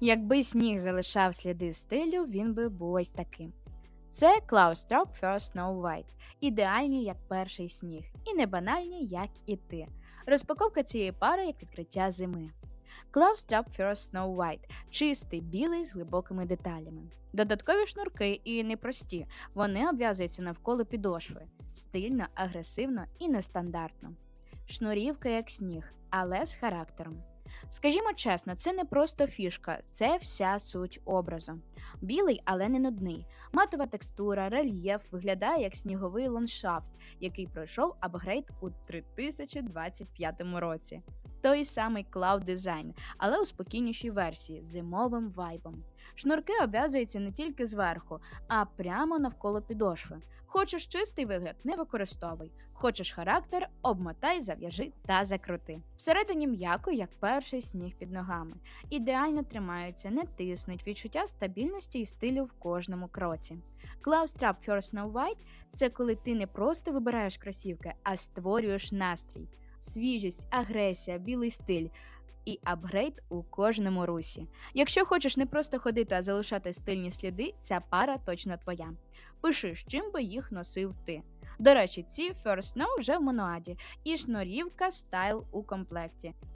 Якби сніг залишав сліди стилю, він би був ось таким. Це Klaus Traub First Snow White, ідеальні як перший сніг, і не банальні, як і ти. Розпаковка цієї пари як відкриття зими. Klaus Traub First Snow White чистий білий з глибокими деталями. Додаткові шнурки і непрості, вони обв'язуються навколо підошви, стильно, агресивно і нестандартно. Шнурівка як сніг, але з характером. Скажімо чесно, це не просто фішка, це вся суть образу. Білий, але не нудний. Матова текстура, рельєф виглядає як сніговий ландшафт, який пройшов апгрейд у 3025 році. Той самий клауд дизайн, але у спокійнішій версії зимовим вайбом. Шнурки обв'язуються не тільки зверху, а прямо навколо підошви. Хочеш чистий вигляд, не використовуй. Хочеш характер, обмотай, зав'яжи та закрути. Всередині м'яко, як перший сніг під ногами. Ідеально тримаються, не тиснуть, відчуття стабільності і стилю в кожному кроці. Klaus Trap First Snow White – це коли ти не просто вибираєш кросівки, а створюєш настрій, свіжість, агресія, білий стиль. І апгрейд у кожному русі. Якщо хочеш не просто ходити, а залишати стильні сліди, ця пара точно твоя. Пиши, з чим би їх носив ти. До речі, ці First Snow вже в монуаді, і шнурівка стайл у комплекті.